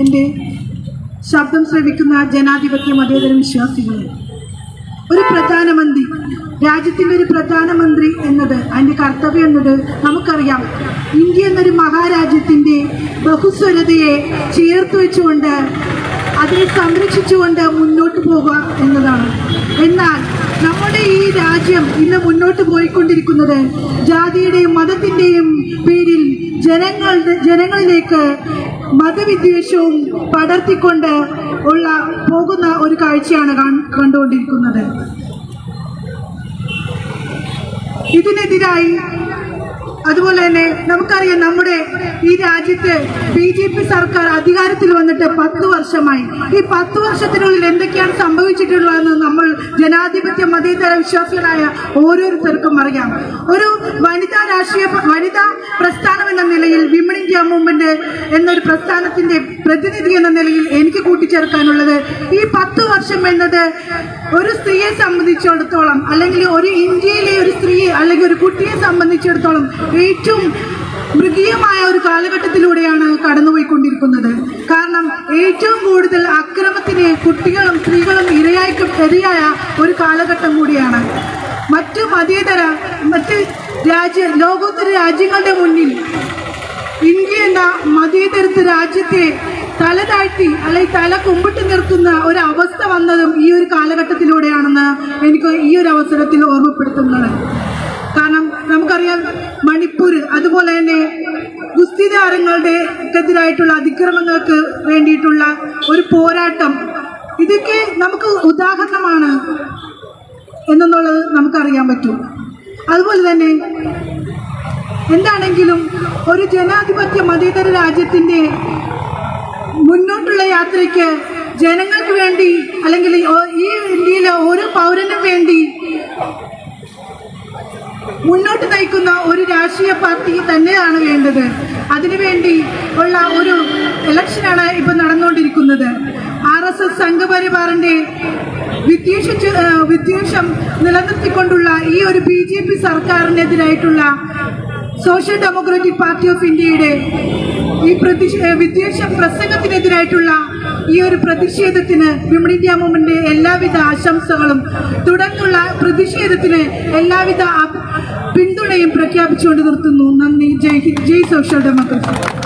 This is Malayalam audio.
എന്റെ ശബ്ദം ശ്രവിക്കുന്ന ജനാധിപത്യ മതേതര വിശ്വാസികളെ. ഒരു പ്രധാനമന്ത്രി രാജ്യത്തിന്റെ ഒരു പ്രധാനമന്ത്രി എന്നത് അതിന്റെ കർത്തവ്യം എന്നത് നമുക്കറിയാം. ഇന്ത്യ എന്നൊരു മഹാരാജ്യത്തിന്റെ ബഹുസ്വരതയെ ചേർത്ത് വെച്ചുകൊണ്ട് അതിനെ സംരക്ഷിച്ചുകൊണ്ട് മുന്നോട്ട് പോകുക എന്നതാണ്. എന്നാൽ നമ്മുടെ ഈ രാജ്യം ഇന്ന് മുന്നോട്ട് പോയിക്കൊണ്ടിരിക്കുന്നത് ജാതിയുടെയും മതത്തിന്റെയും പേരിൽ ജനങ്ങളുടെ ജനങ്ങളിലേക്ക് മതവിദ്വേഷവും പടർത്തിക്കൊണ്ട് ഉള്ള പോകുന്ന ഒരു കാഴ്ചയാണ് കണ്ടുകൊണ്ടിരിക്കുന്നത്. ഇതിനെതിരായി അതുപോലെ തന്നെ നമുക്കറിയാം നമ്മുടെ ഈ രാജ്യത്ത് ബി ജെ പി സർക്കാർ അധികാരത്തിൽ വന്നിട്ട് പത്ത് വർഷമായി. ഈ പത്ത് വർഷത്തിനുള്ളിൽ എന്തൊക്കെയാണ് സംഭവിച്ചിട്ടുള്ളതെന്ന് നമ്മൾ ജനാധിപത്യ മതേതര വിശ്വാസികളായ ഓരോരുത്തർക്കും അറിയാം. ഒരു വനിതാ രാഷ്ട്രീയ വനിതാ പ്രസ്ഥാനം എന്ന നിലയിൽ വിമൺ ഇന്ത്യ മൂവ്മെന്റ് എന്നൊരു പ്രസ്ഥാനത്തിന്റെ പ്രതിനിധി എന്ന നിലയിൽ എനിക്ക് കൂട്ടിച്ചേർക്കാനുള്ളത് ഈ പത്ത് വർഷം എന്നത് ഒരു സ്ത്രീയെ സംബന്ധിച്ചിടത്തോളം അല്ലെങ്കിൽ ഒരു ഇന്ത്യയിലെ ഒരു സ്ത്രീയെ അല്ലെങ്കിൽ ഒരു കുട്ടിയെ സംബന്ധിച്ചിടത്തോളം ഏറ്റവും മൃഗീയമായ ഒരു കാലഘട്ടത്തിലൂടെയാണ് കടന്നുപോയിക്കൊണ്ടിരിക്കുന്നത്. കാരണം ഏറ്റവും കൂടുതൽ അക്രമത്തിന് കുട്ടികളും സ്ത്രീകളും ഇരയായി ഇരയായ ഒരു കാലഘട്ടം കൂടിയാണ്. മറ്റു മതേതര മറ്റ് രാജ്യ ലോകോത്തര രാജ്യങ്ങളുടെ മുന്നിൽ ഇന്ത്യ എന്ന മതേതരത്വ രാജ്യത്തെ തല താഴ്ത്തി അല്ലെങ്കിൽ തല കുമ്പിട്ട് നിർത്തുന്ന ഒരു അവസ്ഥ വന്നതും ഈ ഒരു കാലഘട്ടത്തിലൂടെയാണെന്ന് എനിക്ക് ഈ ഒരു അവസരത്തിൽ ഓർമ്മപ്പെടുത്തുന്നത്. കാരണം നമുക്കറിയാം മണിപ്പൂർ അതുപോലെ തന്നെ ഗുസ്തി താരങ്ങളുടെ എതിരായിട്ടുള്ള അതിക്രമങ്ങൾക്ക് വേണ്ടിയിട്ടുള്ള ഒരു പോരാട്ടം. ഇതൊക്കെ നമുക്ക് ഉദാഹരണമാണ് എന്നുള്ളത് നമുക്കറിയാൻ പറ്റും. അതുപോലെ തന്നെ എന്താണെങ്കിലും ഒരു ജനാധിപത്യ മതേതര രാജ്യത്തിന്റെ മുന്നോട്ടുള്ള യാത്രയ്ക്ക് ജനങ്ങൾക്ക് വേണ്ടി അല്ലെങ്കിൽ ഈ ഇന്ത്യയിലെ ഓരോ പൗരനും വേണ്ടി മുന്നോട്ട് നയിക്കുന്ന ഒരു രാഷ്ട്രീയ പാർട്ടി തന്നെയാണ് വേണ്ടത്. അതിനുവേണ്ടി ഉള്ള ഒരു ഇലക്ഷനാണ് ഇപ്പൊ നടന്നുകൊണ്ടിരിക്കുന്നത്. ആർ എസ് എസ് സംഘപരിവാറിന്റെ വിദ്വേഷ വിദ്വേഷം നിലനിർത്തിക്കൊണ്ടുള്ള ഈ ഒരു ബി ജെ പി സർക്കാരിനെതിരായിട്ടുള്ള സോഷ്യൽ ഡെമോക്രാറ്റിക് പാർട്ടി ഓഫ് ഇന്ത്യയുടെ ഈ പ്രതിഷേ വിദ്വേഷ പ്രസംഗത്തിനെതിരായിട്ടുള്ള ഈ ഒരു പ്രതിഷേധത്തിന് വിമൺ ഇന്ത്യ മൂവ്മെന്റ് എല്ലാവിധ ആശംസകളും തുടർന്നുള്ള പ്രതിഷേധത്തിന് എല്ലാവിധ പിന്തുണയും പ്രഖ്യാപിച്ചുകൊണ്ട് നിർത്തുന്നു. നന്ദി. ജയ് ഹിന്ദ്. ജയ് സോഷ്യൽ ഡെമോക്രസി.